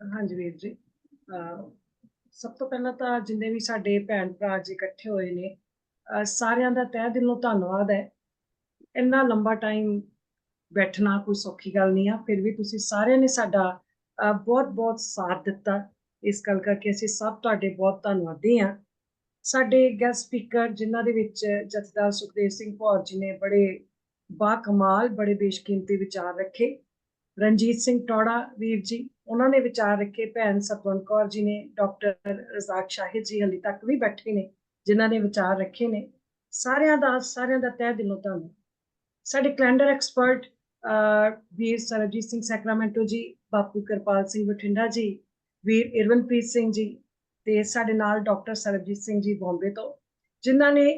ਹਾਂਜੀ ਵੀਰ ਜੀ। ਸਭ ਤੋਂ ਪਹਿਲਾਂ ਤਾਂ ਜਿੰਨੇ ਵੀ ਸਾਡੇ ਭੈਣ ਭਰਾ ਜੀ ਇਕੱਠੇ ਹੋਏ ਨੇ ਸਾਰਿਆਂ ਦਾ ਤਹਿ ਦਿਲੋਂ ਧੰਨਵਾਦ ਹੈ। ਇੰਨਾ ਲੰਬਾ ਟਾਈਮ ਬੈਠਣਾ ਕੋਈ ਸੌਖੀ ਗੱਲ ਨਹੀਂ ਆ, ਫਿਰ ਵੀ ਤੁਸੀਂ ਸਾਰਿਆਂ ਨੇ ਸਾਡਾ ਬਹੁਤ ਬਹੁਤ ਸਾਥ ਦਿੱਤਾ। ਇਸ ਗੱਲ ਕਰਕੇ ਅਸੀਂ ਸਭ ਤੁਹਾਡੇ ਬਹੁਤ ਧੰਨਵਾਦੀ ਹਾਂ। ਸਾਡੇ ਗੈਸਟ ਸਪੀਕਰ ਜਿਨ੍ਹਾਂ ਦੇ ਵਿੱਚ ਜਥੇਦਾਰ ਸੁਖਦੇਵ ਸਿੰਘ ਭੌਰ ਜੀ ਨੇ ਬੜੇ ਬਾ ਕਮਾਲ ਬੜੇ ਬੇਸ਼ਕੀਮਤੀ ਵਿਚਾਰ ਰੱਖੇ। ਰਣਜੀਤ ਸਿੰਘ ਟੌੜਾ ਵੀਰ ਜੀ, ਉਹਨਾਂ ਨੇ ਵਿਚਾਰ ਰੱਖੇ, ਭੈਣ ਸਤਵੰਤ ਕੌਰ ਜੀ ਨੇ ਡਾਕਟਰ ਰਜ਼ਾਕ ਸ਼ਾਹਿਦ ਜੀ ਹਲੀ ਤੱਕ ਵੀ ਬੈਠੇ ਨੇ, ਜਿਨ੍ਹਾਂ ਨੇ ਵਿਚਾਰ ਰੱਖੇ ਨੇ। ਸਾਰਿਆਂ ਦਾ ਸਾਰਿਆਂ ਦਾ ਤਹਿ ਦਿਲੋਂ ਧੰਨਵਾਦ ਸਾਡੇ ਕੈਲੰਡਰ ਐਕਸਪਰਟ ਵੀਰ ਸਰਬਜੀਤ ਸਿੰਘ ਸੈਕਰਾਮੈਂਟੋ ਜੀ, ਬਾਪੂ ਕਿਰਪਾਲ ਸਿੰਘ ਬਠਿੰਡਾ ਜੀ, ਵੀਰ ਇਰਵਨਪ੍ਰੀਤ ਸਿੰਘ ਜੀ ਤੇ ਸਾਡੇ ਨਾਲ ਡਾਕਟਰ ਸਰਬਜੀਤ ਸਿੰਘ ਜੀ ਬੰਬੇ ਤੋਂ, ਜਿਨ੍ਹਾਂ ਨੇ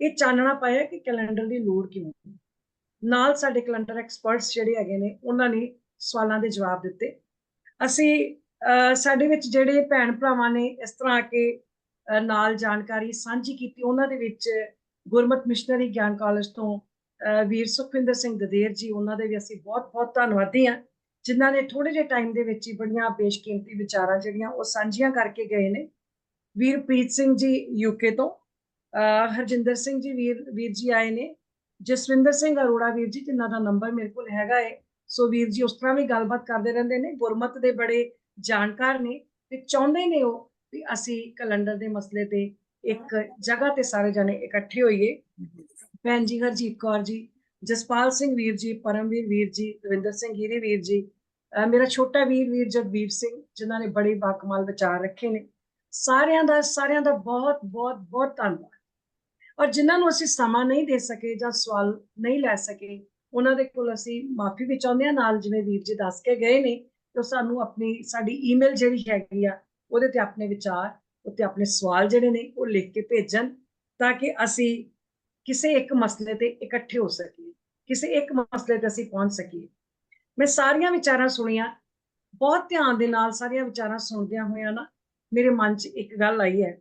ਇਹ ਚਾਨਣਾ ਪਾਇਆ ਕਿ ਕੈਲੰਡਰ ਦੀ ਲੋੜ ਕਿਉਂ ਨਾਲ ਸਾਡੇ ਕੈਲੰਡਰ ਐਕਸਪਰਟਸ ਜਿਹੜੇ ਹੈਗੇ ਨੇ, ਉਹਨਾਂ ਨੇ ਸਵਾਲਾਂ ਦੇ ਜਵਾਬ ਦਿੱਤੇ। ਅਸੀਂ ਸਾਡੇ ਵਿੱਚ ਜਿਹੜੇ ਭੈਣ ਭਰਾਵਾਂ ਨੇ ਇਸ ਤਰ੍ਹਾਂ ਕਿ ਨਾਲ ਜਾਣਕਾਰੀ ਸਾਂਝੀ ਕੀਤੀ, ਉਹਨਾਂ ਦੇ ਵਿੱਚ ਗੁਰਮਤ ਮਿਸ਼ਨਰੀ ਗਿਆਨ ਕਾਲਜ ਤੋਂ ਵੀਰ ਸੁਖਵਿੰਦਰ ਸਿੰਘ ਦਦੇਰ ਜੀ, ਉਹਨਾਂ ਦੇ ਵੀ ਅਸੀਂ ਬਹੁਤ ਬਹੁਤ ਧੰਨਵਾਦੀ ਹਾਂ, ਜਿਨ੍ਹਾਂ ਨੇ ਥੋੜੇ ਜਿਹੇ ਟਾਈਮ ਦੇ ਵਿੱਚ ਹੀ ਬੜੀਆਂ ਬੇਸ਼ਕੀਮਤੀ ਵਿਚਾਰਾਂ ਜਿਹੜੀਆਂ ਉਹ ਸਾਂਝੀਆਂ ਕਰਕੇ ਗਏ ਨੇ। ਵੀਰਪ੍ਰੀਤ ਸਿੰਘ ਜੀ ਯੂਕੇ ਤੋਂ ਹਰਜਿੰਦਰ ਸਿੰਘ ਜੀ ਵੀਰ ਵੀਰ ਜੀ ਆਏ ਨੇ, ਜਸਵਿੰਦਰ ਸਿੰਘ ਅਰੋੜਾ ਵੀਰ ਜੀ, ਜਿਨ੍ਹਾਂ ਦਾ ਨੰਬਰ ਮੇਰੇ ਕੋਲ ਹੈਗਾ ਏ ਸੋ ਵੀਰ ਜੀ, ਉਸ ਤਰ੍ਹਾਂ ਵੀ ਗੱਲਬਾਤ ਕਰਦੇ ਰਹਿੰਦੇ ਨੇ, ਗੁਰਮਤ ਦੇ ਬੜੇ ਜਾਣਕਾਰ ਨੇ ਤੇ ਚਾਹੁੰਦੇ ਨੇ ਉਹ ਵੀ ਅਸੀਂ ਕੈਲੰਡਰ ਦੇ ਮਸਲੇ ਤੇ ਇੱਕ ਜਗ੍ਹਾ ਤੇ ਸਾਰੇ ਜਣੇ ਇਕੱਠੇ ਹੋਈਏ। ਭੈਣ ਜੀ, ਹਰਜੀਤ ਕੌਰ ਜੀ, ਜਸਪਾਲ ਸਿੰਘ ਵੀਰ ਜੀ, ਪਰਮਵੀਰ ਵੀਰ ਜੀ, ਦਵਿੰਦਰ ਸਿੰਘ ਹੀਰੇ ਵੀਰ ਜੀ ਮੇਰਾ ਛੋਟਾ ਵੀਰ ਵੀਰ ਜਗਵੀਰ ਸਿੰਘ, ਜਿਨ੍ਹਾਂ ਨੇ ਬੜੇ ਬਾਕਮਾਲ ਵਿਚਾਰ ਰੱਖੇ ਨੇ। ਸਾਰਿਆਂ ਦਾ ਸਾਰਿਆਂ ਦਾ ਬਹੁਤ ਬਹੁਤ ਬਹੁਤ ਧੰਨਵਾਦ। ਔਰ ਜਿਨ੍ਹਾਂ ਨੂੰ ਅਸੀਂ ਸਮਾਂ ਨਹੀਂ ਦੇ ਸਕੇ ਜਾਂ ਸਵਾਲ ਨਹੀਂ ਲੈ ਸਕੇ ਉਹਨਾਂ ਦੇ ਕੋਲ ਅਸੀਂ ਮਾਫੀ ਵੀ ਚਾਹੁੰਦੇ ਹਾਂ, ਨਾਲ ਜਿਵੇਂ ਵੀਰ ਜੀ ਦੱਸ ਕੇ ਗਏ ਨੇ ਕਿ ਸਾਨੂੰ ਆਪਣੀ, ਸਾਡੀ ਈਮੇਲ ਜਿਹੜੀ ਹੈਗੀ ਆ, ਉਹਦੇ ਤੇ ਆਪਣੇ ਵਿਚਾਰ, ਉੱਤੇ ਆਪਣੇ ਸਵਾਲ ਜਿਹੜੇ ਨੇ ਉਹ ਲਿਖ ਕੇ ਭੇਜਣ ਤਾਂ ਕਿ ਅਸੀਂ ਕਿਸੇ ਇੱਕ ਮਸਲੇ ਤੇ ਇਕੱਠੇ ਹੋ ਸਕੀਏ, ਕਿਸੇ ਇੱਕ ਮਸਲੇ ਤੇ ਅਸੀਂ ਪਹੁੰਚ ਸਕੀਏ। ਮੈਂ ਸਾਰੀਆਂ ਵਿਚਾਰਾਂ ਸੁਣੀਆਂ, ਬਹੁਤ ਧਿਆਨ ਦੇ ਨਾਲ ਸਾਰੀਆਂ ਵਿਚਾਰਾਂ ਸੁਣਦਿਆਂ ਹੋਇਆਂ ਨਾ ਮੇਰੇ ਮਨ 'ਚ ਇੱਕ ਗੱਲ ਆਈ ਹੈ।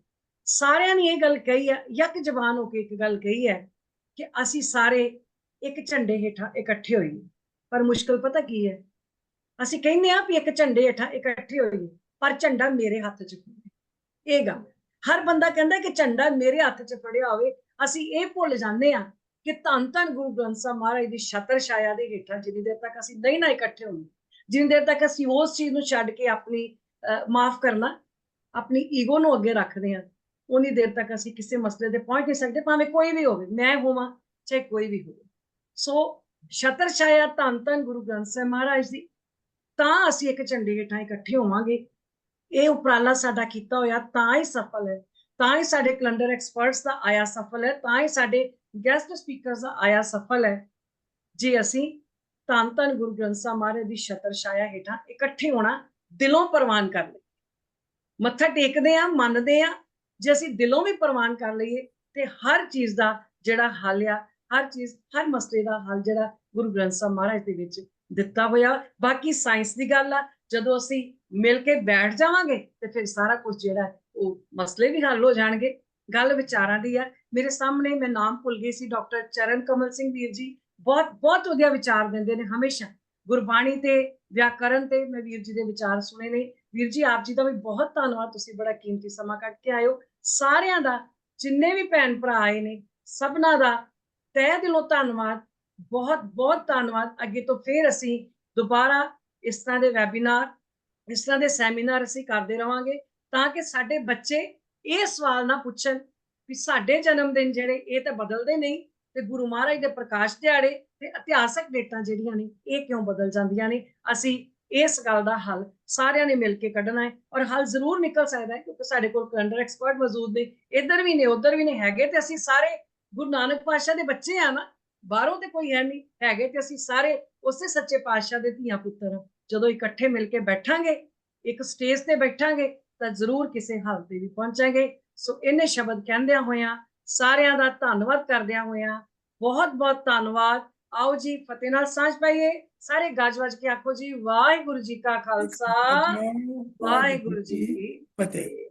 ਸਾਰਿਆਂ ਨੇ ਇਹ ਗੱਲ ਕਹੀ ਹੈ ਯਕ ਜ਼ਬਾਨ ਹੋ ਕੇ ਇੱਕ ਗੱਲ ਕਹੀ ਹੈ ਕਿ ਅਸੀਂ ਸਾਰੇ ਇੱਕ ਝੰਡੇ ਹੇਠਾਂ ਇਕੱਠੇ ਹੋਈਏ ਪਰ ਮੁਸ਼ਕਲ ਪਤਾ ਕੀ ਹੈ? ਅਸੀਂ ਕਹਿੰਦੇ ਆ ਵੀ ਇੱਕ ਝੰਡੇ ਹੇਠਾਂ ਇਕੱਠੇ ਹੋਈਏ, ਪਰ ਝੰਡਾ ਮੇਰੇ ਹੱਥ 'ਚ ਇਹ ਗੱਲ। ਹਰ ਬੰਦਾ ਕਹਿੰਦਾ ਕਿ ਝੰਡਾ ਮੇਰੇ ਹੱਥ 'ਚ ਫੜਿਆ ਹੋਵੇ, ਅਸੀਂ ਇਹ ਭੁੱਲ ਜਾਂਦੇ ਆ ਕਿ ਧੰਨ ਧੰਨ ਗੁਰੂ ਗ੍ਰੰਥ ਸਾਹਿਬ ਮਹਾਰਾਜ ਦੀ ਛਤਰ ਛਾਇਆ ਦੇ ਹੇਠਾਂ ਜਿੰਨੀ ਦੇਰ ਤੱਕ ਅਸੀਂ ਨਹੀਂ ਨਾ ਇਕੱਠੇ ਹੁੰਦੇ ਜਿੰਨੀ ਦੇਰ ਤੱਕ ਅਸੀਂ ਉਸ ਚੀਜ਼ ਨੂੰ ਛੱਡ ਕੇ ਆਪਣੀ ਮਾਫ ਕਰਨਾ, ਆਪਣੀ ਈਗੋ ਨੂੰ ਅੱਗੇ ਰੱਖਦੇ ਆ ਉਨੀ ਦੇਰ ਤੱਕ ਅਸੀਂ ਕਿਸੇ ਮਸਲੇ ਤੇ ਪਹੁੰਚ ਨਹੀਂ ਸਕਦੇ, ਭਾਵੇਂ ਕੋਈ ਵੀ ਹੋਵੇ, ਮੈਂ ਹੋਵਾਂ, ਚਾਹੇ ਕੋਈ ਵੀ ਹੋਵੇ। ਸੋ ਛਤਰ ਛਾਇਆ ਧੰਨ ਧੰਨ ਗੁਰੂ ਗ੍ਰੰਥ ਸਾਹਿਬ ਮਹਾਰਾਜ ਦੀ, ਤਾਂ ਅਸੀਂ ਇੱਕ ਝੰਡੇ ਹੇਠਾਂ ਇਕੱਠੇ ਹੋਵਾਂਗੇ। ਇਹ ਉਪਰਾਲਾ ਸਾਡਾ ਕੀਤਾ ਹੋਇਆ, ਤਾਂ ਹੀ ਸਫਲ ਹੈ। ਤਾਂ ਹੀ ਸਾਡੇ ਕੈਲੰਡਰ ਐਕਸਪਰਟਸ ਦਾ ਆਇਆ ਸਫਲ ਹੈ, ਤਾਂ ਹੀ ਸਾਡੇ ਗੈਸਟ ਸਪੀਕਰਸ ਦਾ ਆਇਆ ਸਫਲ ਹੈ। ਜੇ ਅਸੀਂ ਧੰਨ ਧੰਨ ਗੁਰੂ ਗ੍ਰੰਥ ਸਾਹਿਬ ਮਹਾਰਾਜ ਦੀ ਛਤਰ ਛਾਇਆ ਹੇਠਾਂ ਇਕੱਠੇ ਹੋਣਾ, ਦਿਲੋਂ ਪ੍ਰਵਾਨ ਕਰ ਲਈਏ। ਮੱਥਾ ਟੇਕਦੇ ਆ ਮੰਨਦੇ ਆ ਜੇ ਅਸੀਂ ਦਿਲੋਂ ਵੀ ਪ੍ਰਵਾਨ ਕਰ ਲਈਏ, ਤੇ ਹਰ ਚੀਜ਼ ਦਾ ਜਿਹੜਾ ਹੱਲ ਆ ਹਰ ਚੀਜ਼, ਹਰ ਮਸਲੇ ਦਾ ਹੱਲ ਜਿਹੜਾ ਗੁਰੂ ਗ੍ਰੰਥ ਸਾਹਿਬ ਮਹਾਰਾਜ ਦੇ ਵਿੱਚ ਦਿੱਤਾ ਹੋਇਆ। ਬਾਕੀ ਸਾਇੰਸ ਦੀ ਗੱਲ ਆ, ਜਦੋਂ ਅਸੀਂ ਮਿਲ ਕੇ ਬੈਠ ਜਾਵਾਂਗੇ, ਤੇ ਫਿਰ ਸਾਰਾ ਕੁਝ ਜਿਹੜਾ ਉਹ ਮਸਲੇ ਵੀ ਹੱਲ ਹੋ ਜਾਣਗੇ। ਗੱਲ ਵਿਚਾਰਾਂ ਦੀ ਆ। ਮੇਰੇ ਸਾਹਮਣੇ ਮੈਂ ਨਾਮ ਭੁੱਲ ਗਈ ਸੀ, ਡਾਕਟਰ ਚਰਨ ਕਮਲ ਸਿੰਘ ਵੀਰ ਜੀ। ਬਹੁਤ ਬਹੁਤ ਵਧੀਆ ਵਿਚਾਰ ਦਿੰਦੇ ਨੇ ਹਮੇਸ਼ਾ। ਗੁਰਬਾਣੀ ਤੇ ਵਿਆਕਰਨ ਤੇ ਮੈਂ ਵੀਰ ਜੀ ਦੇ ਵਿਚਾਰ ਸੁਣੇ ਨੇ। ਵੀਰ ਜੀ, ਆਪ ਜੀ ਦਾ ਵੀ ਬਹੁਤ ਧੰਨਵਾਦ। ਤੁਸੀਂ ਬੜਾ ਕੀਮਤੀ ਸਮਾਂ ਕੱਢ ਕੇ ਆਇਓ ਸਾਰਿਆਂ ਦਾ, ਜਿੰਨੇ ਵੀ ਭੈਣ ਭਰਾ ਆਏ ਨੇ, ਸਭਨਾ ਦਾ ਤਹਿ ਦਿਲੋਂ ਧੰਨਵਾਦ, ਬਹੁਤ ਬਹੁਤ ਧੰਨਵਾਦ। ਅੱਗੇ ਤੋਂ ਫੇਰ ਅਸੀਂ ਦੁਬਾਰਾ ਇਸ ਤਰ੍ਹਾਂ ਦੇ ਵੈਬਿਨਾਰ ਇਸ ਤਰ੍ਹਾਂ ਦੇ ਸੈਮੀਨਾਰ ਅਸੀਂ ਕਰਦੇ ਰਵਾਂਗੇ ਤਾਂ ਕਿ ਸਾਡੇ ਬੱਚੇ ਇਹ ਸਵਾਲ ਨਾ ਪੁੱਛਣ ਵੀ ਸਾਡੇ ਜਨਮ ਦਿਨ ਜਿਹੜੇ, ਇਹ ਤਾਂ ਬਦਲਦੇ ਨਹੀਂ ਤੇ ਗੁਰੂ ਮਹਾਰਾਜ ਦੇ ਪ੍ਰਕਾਸ਼ ਦਿਹਾੜੇ ਤੇ ਇਤਿਹਾਸਕ ਡੇਟਾਂ ਜਿਹੜੀਆਂ ਨੇ, ਇਹ ਕਿਉਂ ਬਦਲ ਜਾਂਦੀਆਂ ਨੇ? ਅਸੀਂ ਇਸ ਗੱਲ ਦਾ ਹੱਲ ਸਾਰਿਆਂ ਨੇ ਮਿਲ ਕੇ ਕੱਢਣਾ ਹੈ ਔਰ ਹੱਲ ਜ਼ਰੂਰ ਨਿਕਲ ਸਕਦਾ ਹੈ ਕਿਉਂਕਿ ਸਾਡੇ ਕੋਲ ਕੈਲੰਡਰ ਐਕਸਪਰਟ ਮੌਜੂਦ ਨੇ, ਇੱਧਰ ਵੀ ਨੇ, ਉੱਧਰ ਵੀ ਨੇ ਹੈਗੇ ਤੇ ਅਸੀਂ ਸਾਰੇ ਗੁਰੂ ਨਾਨਕ ਪਾਤਸ਼ਾਹ ਦੇ ਬੱਚੇ ਆ ਨਾ ਬਾਹਰੋਂ ਤੇ ਕੋਈ ਹੈ ਨਹੀਂ ਹੈਗੇ ਤੇ ਅਸੀਂ ਸਾਰੇ ਉਸੇ ਸੱਚੇ ਪਾਤਸ਼ਾਹ ਦੇ ਧੀਆ ਪੁੱਤਰ ਜਦੋਂ ਇਕੱਠੇ ਮਿਲ ਕੇ ਬੈਠਾਂਗੇ ਇੱਕ ਸਟੇਜ ਤੇ ਬੈਠਾਂਗੇ ਤਾਂ ਜ਼ਰੂਰ ਕਿਸੇ ਹੱਲ ਤੇ ਵੀ ਪਹੁੰਚਾਂਗੇ। ਸੋ ਇਹਨੇ ਸ਼ਬਦ ਕਹਿੰਦਿਆਂ ਹੋਇਆਂ ਸਾਰਿਆਂ ਦਾ ਧੰਨਵਾਦ ਕਰਦਿਆਂ ਹੋਇਆਂ ਬਹੁਤ ਬਹੁਤ ਧੰਨਵਾਦ। ਆਓ ਜੀ ਫਤਿਹ ਨਾਲ ਸਾਂਝ ਪਾਈਏ। ਸਾਰੇ ਗੱਜ ਵੱਜ ਕੇ ਆਖੋ ਜੀ ਵਾਹਿਗੁਰੂ ਜੀ ਕਾ ਖਾਲਸਾ। ਵਾਹਿਗੁਰੂ ਜੀ ਫਤਿਹ।